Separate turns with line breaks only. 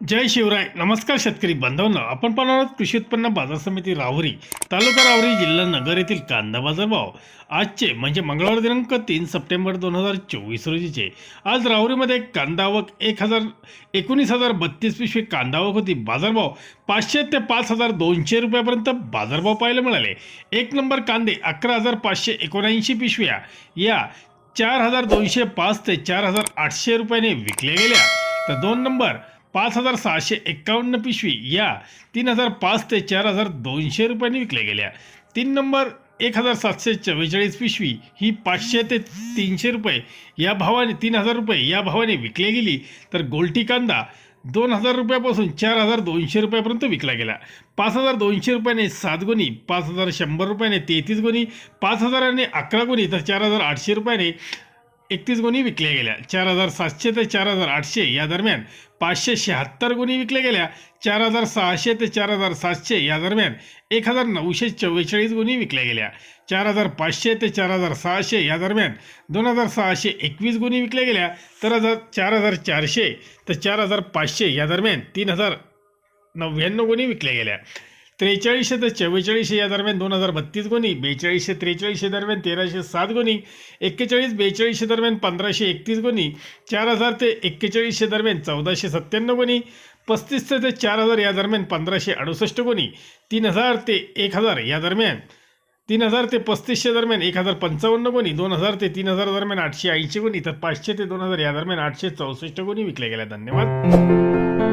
जय शिवराय. नमस्कार शेतकरी बांधवांनो आपण पाहणार आहोत कृषी उत्पन्न बाजार समिती राहुरी तालुका राहुरी जिल्हा नगर येथील कांदा बाजार भाव. आजचे म्हणजे मंगळवार दिनांक तीन सप्टेंबर दोन हजार चोवीस रोजीचे. आज राहुरीमध्ये कांदा आवक एक हजार एकोणीस हजार बत्तीस पिशवी कांदा आवक होती. बाजारभाव पाचशे ते पाच हजार दोनशे रुपयापर्यंत बाजारभाव पाहायला मिळाले. एक नंबर कांदे अकरा हजार पाचशे एकोणऐंशी पिशव्या. या चार हजार दोनशे पाच ते चार हजार आठशे रुपयाने विकल्या गेल्या. तर दोन नंबर पाच हजार सहाशे एक्कावन्न पिशवी या तीन हजार पाच ते चार हजार दोनशे रुपयांनी विकल्या गेल्या. तीन नंबर एक हजार सातशे चव्वेचाळीस पिशवी ही पाचशे ते तीनशे रुपये या भावाने तीन हजार रुपये या भावाने विकली गेली तर गोल्टी कांदा दोन हजार रुपयापासून चार हजार दोनशे रुपयापर्यंत विकला गेला. पाच हजार दोनशे रुपयाने सात गुणी पाच हजार शंभर रुपयाने तेहतीस गुणी पाच हजाराने अकरा गुणी तर चार हजार आठशे रुपयाने एकतीस गुणी विकल्या गेल्या. चार हजार सातशे ते चार हजार आठशे या दरम्यान पाचशे शहात्तर गुणी विकल्या गेल्या. चार हजार सहाशे ते चार हजार सातशे या दरम्यान एक हजार नऊशे चव्वेचाळीस गुणी विकल्या गेल्या. चार हजार पाचशे ते चार हजार सहाशे या दरम्यान दोन हजार सहाशे एकवीस गुणी विकल्या गेल्या. तर हजार चार हजार चारशे तर चार हजार पाचशे या दरम्यान तीन हजार नव्याण्णव गुणी विकल्या गेल्या. त्रेचाळीसशे ते चव्वेचाळीसशे या दरम्यान दोन हजार बत्तीस गुणी बेचाळीसशे त्रेचाळीसशे दरम्यान तेराशे सात गुणी एक्केचाळीस बेचाळीसशे दरम्यान पंधराशे एकतीस गुणी चार हजार ते एक्केचाळीसशे दरम्यान चौदाशे सत्त्याण्णव गुणी पस्तीस ते चार हजार या दरम्यान पंधराशे अडुसष्ट गुणी तीन हजार ते एक हजार या दरम्यान तीन हजार ते पस्तीसशे दरम्यान एक हजार पंचावन्न गुणी दोन हजार ते तीन हजार दरम्यान आठशे ऐंशी गुणी तर पाचशे ते दोन हजार या दरम्यान आठशे चौसष्ट गुणी विकले गेल्या. धन्यवाद.